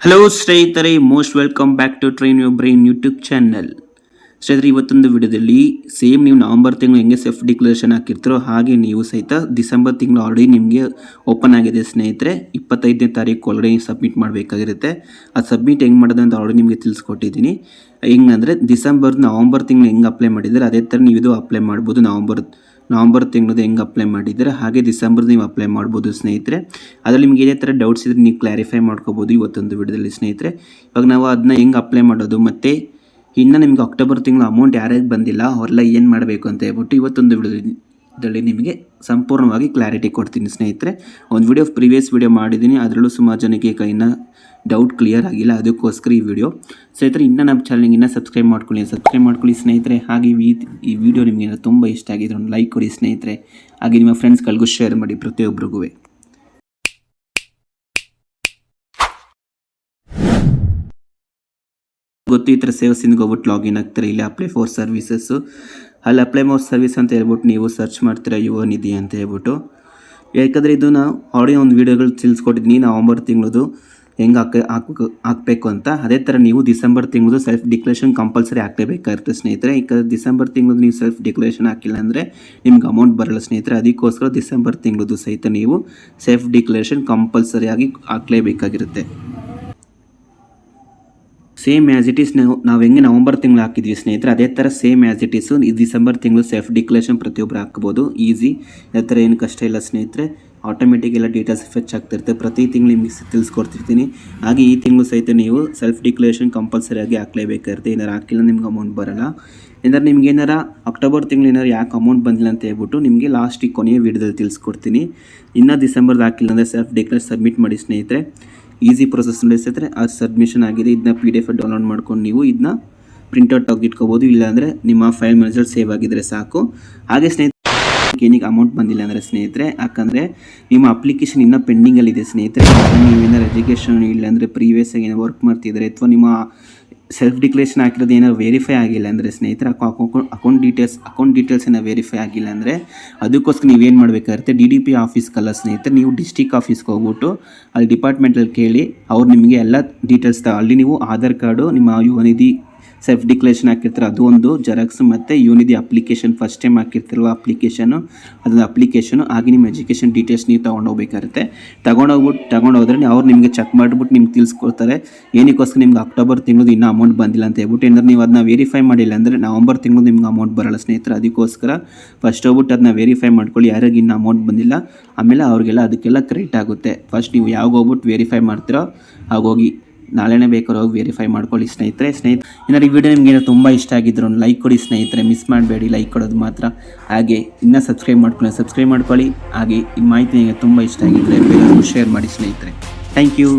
Hello ಸ್ನೇಹಿತರೆ most welcome back to train your brain YouTube channel ಸ್ನೇಹಿತರೆ, ಇವತ್ತೊಂದು ವಿಡಿಯೋದಲ್ಲಿ ಸೇಮ್ ನೀವು ನವಂಬರ್ ತಿಂಗಳು ಹೆಂಗೆ ಸೆಫ್ ಡಿಕ್ಲರೇಷನ್ ಹಾಕಿರ್ತೀರೋ ಹಾಗೆ ನೀವು ಸಹಿತ ಡಿಸೆಂಬರ್ ತಿಂಗಳು ಆಲ್ರೆಡಿ ನಿಮಗೆ ಓಪನ್ ಆಗಿದೆ ಸ್ನೇಹಿತರೆ. ಇಪ್ಪತ್ತೈದನೇ ತಾರೀಕು ಆಲ್ರೆಡಿ ಸಬ್ಮಿಟ್ ಮಾಡಬೇಕಾಗಿರುತ್ತೆ. ಅದು ಸಬ್ಮಿಟ್ ಹೆಂಗೆ ಮಾಡೋದು ಅಂತ ಆಲ್ರೆಡಿ ನಿಮಗೆ ತಿಳಿಸ್ಕೊಟ್ಟಿದ್ದೀನಿ. ಹೆಂಗಂದರೆ ಡಿಸೆಂಬರ್ ನವಂಬರ್ ತಿಂಗಳು ಹೆಂಗೆ ಅಪ್ಲೈ ಮಾಡಿದರೆ ಅದೇ ಥರ ನೀವು ಇದು ಅಪ್ಲೈ ಮಾಡ್ಬೋದು ನವಂಬರ್ ನವಂಬರ್ ತಿಂಗಳದ್ದು ಹೆಂಗೆ ಅಪ್ಲೈ ಮಾಡಿದ್ರೆ ಹಾಗೆ ಡಿಸೆಂಬರ್ ನೀವು ಅಪ್ಲೈ ಮಾಡ್ಬೋದು ಸ್ನೇಹಿತರೆ. ಅದರಲ್ಲಿ ನಿಮ್ಗೆ ಇದೇ ಥರ ಡೌಟ್ಸ್ ಇದ್ರೆ ನೀವು ಕ್ಲಾರಿಫೈ ಮಾಡ್ಕೋಬೋದು ಇವತ್ತೊಂದು ವಿಡಿಯೋದಲ್ಲಿ ಸ್ನೇಹಿತರೆ. ಇವಾಗ ನಾವು ಅದನ್ನ ಹೆಂಗೆ ಅಪ್ಲೈ ಮಾಡೋದು, ಮತ್ತು ಇನ್ನು ನಿಮ್ಗೆ ಅಕ್ಟೋಬರ್ ತಿಂಗಳು ಅಮೌಂಟ್ ಯಾರಿಗೆ ಬಂದಿಲ್ಲ, ಅವರೆಲ್ಲ ಏನು ಮಾಡಬೇಕು ಅಂತ ಹೇಳ್ಬಿಟ್ಟು ಇವತ್ತೊಂದು ವಿಡಿಯೋದಲ್ಲಿ ನಿಮಗೆ ಸಂಪೂರ್ಣವಾಗಿ ಕ್ಲಾರಿಟಿ ಕೊಡ್ತೀನಿ ಸ್ನೇಹಿತರೆ. ಒಂದು ವಿಡಿಯೋ ಪ್ರಿವಿಯಸ್ ವಿಡಿಯೋ ಮಾಡಿದ್ದೀನಿ, ಅದರಲ್ಲೂ ಸುಮಾರು ಜನಕ್ಕೆ ಕೈನ ಡೌಟ್ ಕ್ಲಿಯರ್ ಆಗಿಲ್ಲ, ಅದಕ್ಕೋಸ್ಕರ ಈ ವಿಡಿಯೋ ಸ್ನೇಹಿತರೆ, ಇನ್ನೂ ನಮ್ಮ ಚಾನಲ್ಗೆ ಇನ್ನೂ ಸಬ್ಸ್ಕ್ರೈಬ್ ಮಾಡ್ಕೊಳ್ಳಿ ಸಬ್ಸ್ಕ್ರೈಬ್ ಮಾಡ್ಕೊಳ್ಳಿ ಸ್ನೇಹಿತರೆ. ಹಾಗೆ ಈ ವಿಡಿಯೋ ನಿಮಗೆ ತುಂಬ ಇಷ್ಟ ಆಗಿದೆ ಒಂದು ಲೈಕ್ ಕೊಡಿ ಸ್ನೇಹಿತರೆ. ಹಾಗೆ ನಿಮ್ಮ ಫ್ರೆಂಡ್ಸ್ಗಳಿಗೂ ಶೇರ್ ಮಾಡಿ ಪ್ರತಿಯೊಬ್ಬರಿಗೂ ಗೊತ್ತು ಈ ಥರ ಸೇವಸಿಂದ ಹೋಗ್ಬಿಟ್ಟು ಲಾಗಿನ್ ಆಗ್ತಾರೆ, ಇಲ್ಲಿ ಅಪ್ಲೈ ಫಾರ್ ಸರ್ವಿಸಸ್ಸು ಅಲ್ಲಿ ಅಪ್ಲೈ ಮೋರ್ ಸರ್ವಿಸ್ ಅಂತ ಹೇಳ್ಬಿಟ್ಟು ನೀವು ಸರ್ಚ್ ಮಾಡ್ತೀರಾ ಯುವ ನಿಧಿ ಅಂತ ಹೇಳ್ಬಿಟ್ಟು. ಯಾಕಂದರೆ ಇದು ನಾವು ಆಡಿಯೋ ಒಂದು ವೀಡಿಯೋಗಳು ತಿಳಿಸ್ಕೊಟ್ಟಿದ್ದೀನಿ ನವಂಬರ್ ತಿಂಗಳದು ಹೆಂಗೆ ಹಾಕ ಹಾಕ್ಬೇಕು ಹಾಕಬೇಕು ಅಂತ. ಅದೇ ಥರ ನೀವು ಡಿಸೆಂಬರ್ ತಿಂಗಳದು ಸೆಲ್ಫ್ ಡಿಕ್ಲೇಷನ್ ಕಂಪಲ್ಸರಿ ಹಾಕಲೇಬೇಕಾಗಿರುತ್ತೆ ಸ್ನೇಹಿತರೆ. ಈಗ ಡಿಸೆಂಬರ್ ತಿಂಗಳದು ನೀವು ಸೆಲ್ಫ್ ಡಿಕ್ಲೇಷನ್ ಹಾಕಿಲ್ಲ ಅಂದರೆ ನಿಮ್ಗೆ ಅಮೌಂಟ್ ಬರಲ್ಲ ಸ್ನೇಹಿತರೆ. ಅದಕ್ಕೋಸ್ಕರ ಡಿಸೆಂಬರ್ ತಿಂಗಳದು ಸಹಿತ ನೀವು ಸೆಲ್ಫ್ ಡಿಕ್ಲೇಷನ್ ಕಂಪಲ್ಸರಿಯಾಗಿ ಹಾಕಲೇಬೇಕಾಗಿರುತ್ತೆ. ಸೇಮ್ ಆ್ಯಸ್ ಇಟ್ ಈಸ್ ನಾವು ನಾವು ಹೆಂಗೆ ನವಂಬರ್ ತಿಂಗಳು ಹಾಕಿದ್ವಿ ಸ್ನೇಹಿತರೆ, ಅದೇ ಥರ ಸೇಮ್ ಆ್ಯಸ್ ಇಟ್ ಈಸು ಈ ಡಿಸೆಂಬರ್ ತಿಂಗಳು ಸೆಲ್ಫ್ ಡಿಕ್ಲೇಷನ್ ಪ್ರತಿಯೊಬ್ಬರು ಹಾಕ್ಬೋದು. ಈಸಿ ಯಾವ ಥರ ಏನು ಕಷ್ಟ ಇಲ್ಲ ಸ್ನೇಹಿತರೆ. ಆಟೋಮೆಟಿಕ್ ಎಲ್ಲ ಡೀಟೇಲ್ಸ್ ಫೆಚ್ ಆಗ್ತಿರುತ್ತೆ. ಪ್ರತಿ ತಿಂಗಳು ನಿಮಗೆ ತಿಳಿಸ್ಕೊಡ್ತಿರ್ತೀನಿ. ಹಾಗೆ ಈ ತಿಂಗಳು ಸಹಿತ ನೀವು ಸೆಲ್ಫ್ ಡಿಕ್ಲೇಷನ್ ಕಂಪಲ್ಸರಿಯಾಗಿ ಹಾಕ್ಲೇಬೇಕಾಗಿರುತ್ತೆ ಏನಾರು ಹಾಕಿಲ್ಲ ನಿಮ್ಗೆ ಅಮೌಂಟ್ ಬರೋಲ್ಲ. ಏನಾರು ನಿಮ್ಗೆ ಏನಾರ ಅಕ್ಟೋಬರ್ ತಿಂಗಳು ಏನಾರು ಯಾಕೆ ಅಮೌಂಟ್ ಬಂದಿಲ್ಲ ಅಂತ ಹೇಳ್ಬಿಟ್ಟು ನಿಮಗೆ ಲಾಸ್ಟಿಗೆ ಕೊನೆಯ ವೀಡಿಯೋದಲ್ಲಿ ತಿಳಿಸ್ಕೊಡ್ತೀನಿ. ಇನ್ನೂ ಡಿಸೆಂಬರ್ದು ಹಾಕಿಲ್ಲ ಅಂದರೆ ಸೆಲ್ಫ್ ಡಿಕ್ಲೇರ್ ಸಬ್ಮಿಟ್ ಮಾಡಿ ಸ್ನೇಹಿತರೆ. ಈಸಿ ಪ್ರೊಸೆಸ್ ನಡೆಸಿದ್ರೆ ಆ ಸಬ್ಮಿಷನ್ ಆಗಿದೆ ಇದನ್ನ ಪಿ ಡಿ ಎಫ್ ಡೌನ್ಲೋಡ್ ಮಾಡ್ಕೊಂಡು ನೀವು ಇದನ್ನ ಪ್ರಿಂಟೌಟ್ ತೆಗೆದಿಟ್ಕೋಬೋದು ಇಲ್ಲಾಂದರೆ ನಿಮ್ಮ ಫೈಲ್ ಮ್ಯಾನೇಜರ್ ಸೇವ್ ಆಗಿದ್ರೆ ಸಾಕು. ಹಾಗೆ ಸ್ನೇಹಿತರೆ, ಏನಿಗೆ ಅಮೌಂಟ್ ಬಂದಿಲ್ಲ ಅಂದರೆ ಸ್ನೇಹಿತರೆ, ಯಾಕಂದರೆ ನಿಮ್ಮ ಅಪ್ಲಿಕೇಶನ್ ಇನ್ನೂ ಪೆಂಡಿಂಗಲ್ಲಿದೆ ಸ್ನೇಹಿತರೆ. ನೀವು ನೀವೇನಾದ್ರು ಎಜುಕೇಷನ್ ಇಲ್ಲಾಂದರೆ ಪ್ರೀವಿಯಸ್ ಆಗಿ ಏನೋ ವರ್ಕ್ ಮಾಡ್ತಿದ್ರೆ, ಅಥವಾ ನಿಮ್ಮ ಸೆಲ್ಫ್ ಡಿಕ್ಲೇಷನ್ ಹಾಕಿರೋದು ಏನೋ ವೆರಿಫೈ ಆಗಿಲ್ಲ ಅಂದರೆ ಸ್ನೇಹಿತರ ಅಕೌಂಟ್ ಡೀಟೇಲ್ಸ್ ಅಕೌಂಟ್ ಡೀಟೇಲ್ಸ್ ಏನೋ ವೆರಿಫೈ ಆಗಿಲ್ಲ ಅಂದರೆ ಅದಕ್ಕೋಸ್ಕರ ನೀವೇನು ಮಾಡಬೇಕಾಗುತ್ತೆ? ಡಿ ಡಿ ಪಿ ಆಫೀಸ್ಗೆಲ್ಲ ಸ್ನೇಹಿತರೆ, ನೀವು ಡಿಸ್ಟಿಕ್ ಆಫೀಸ್ಗೆ ಹೋಗ್ಬಿಟ್ಟು ಅಲ್ಲಿ ಡಿಪಾರ್ಟ್ಮೆಂಟಲ್ಲಿ ಕೇಳಿ ಅವ್ರು ನಿಮಗೆ ಎಲ್ಲ ಡೀಟೇಲ್ಸ್ ತ ಅಲ್ಲಿ ನೀವು ಆಧಾರ್ ಕಾರ್ಡು, ನಿಮ್ಮ ಯುವ ನಿಧಿ ಸೆಲ್ಫ್ ಡಿಕ್ಲೇಷನ್ ಹಾಕಿರ್ತಾರೆ. ಅದು ಒಂದು ಜೆರಾಕ್ಸ್ ಮತ್ತು ಯೂನಿದಿ ಅಪ್ಲಿಕೇಶನ್ ಫಸ್ಟ್ ಟೈಮ್ ಹಾಕಿರ್ತಿರಲ್ವ ಅಪ್ಲಿಕೇಶನು ಅದ್ರ ಅಪ್ಲಿಕೇಶನು ಹಾಗೆ ನಿಮ್ಮ ಎಜುಕೇಷನ್ ಡೀಟೇಲ್ಸ್ ನೀವು ತೊಗೊಂಡೋಗ್ಬೇಕಾಗುತ್ತೆ ತೊಗೊಂಡೋಗ್ಬಿಟ್ಟು ತೊಗೊಂಡೋದ್ರೆ ಅವ್ರು ನಿಮಗೆ ಚೆಕ್ ಮಾಡಿಬಿಟ್ಟು ನಿಮ್ಗೆ ತಿಳಿಸ್ಕೊಡ್ತಾರೆ. ಏನಕ್ಕೋಸ್ಕರ ನಿಮ್ಗೆ ಅಕ್ಟೋಬರ್ ತಿಂಗಳು ಇನ್ನೂ ಅಮೌಂಟ್ ಬಂದಿಲ್ಲ ಅಂತ ಹೇಳ್ಬಿಟ್ಟು ಏನಾದ್ರೆ ನೀವು ಅದನ್ನ ವೆರಿಫೈ ಮಾಡಿಲ್ಲ ಅಂದರೆ ನವಂಬರ್ ತಿಂಗಳು ನಿಮ್ಗೆ ಅಮೌಂಟ್ ಬರಲ್ಲ ಸ್ನೇಹಿತರೆ. ಅದಕ್ಕೋಸ್ಕರ ಫಸ್ಟ್ ಹೋಗ್ಬಿಟ್ಟು ಅದನ್ನ ವೆರಿಫೈ ಮಾಡ್ಕೊಳ್ಳಿ. ಯಾರಿಗೆ ಇನ್ನೂ ಅಮೌಂಟ್ ಬಂದಿಲ್ಲ. ಆಮೇಲೆ ಅವ್ರಿಗೆಲ್ಲ ಅದಕ್ಕೆಲ್ಲ ಕ್ರೆಡಿಟ್ ಆಗುತ್ತೆ. ಫಸ್ಟ್ ನೀವು ಯಾವಾಗ ಹೋಗ್ಬಿಟ್ಟು ವೆರಿಫೈ ಮಾಡ್ತೀರೋ, ಆಗೋಗಿ ನಾಳೆನೇ ಬೇಕಾದ್ರೆ ಹೋಗಿ ವೆರಿಫೈ ಮಾಡ್ಕೊಳ್ಳಿ ಸ್ನೇಹಿತರೆ. ಸ್ನೇಹಿತ ಏನಾದ್ರು ಈ ವಿಡಿಯೋ ನಿಮಗೆ ತುಂಬ ಇಷ್ಟ ಆಗಿದ್ರು ಲೈಕ್ ಕೊಡಿ ಸ್ನೇಹಿತರೆ. ಮಿಸ್ ಮಾಡಬೇಡಿ ಲೈಕ್ ಕೊಡೋದು ಮಾತ್ರ. ಹಾಗೆ ಇನ್ನೂ ಸಬ್ಸ್ಕ್ರೈಬ್ ಮಾಡ್ಕೊಳ್ಳಿ ಸಬ್ಸ್ಕ್ರೈಬ್ ಮಾಡ್ಕೊಳ್ಳಿ. ಹಾಗೆ ಈ ಮಾಹಿತಿ ನಿಮಗೆ ತುಂಬ ಇಷ್ಟ ಆಗಿದ್ದರೆ ಬೇರೆಯವ್ರಿಗೂ ಶೇರ್ ಮಾಡಿ ಸ್ನೇಹಿತರೆ. Thank you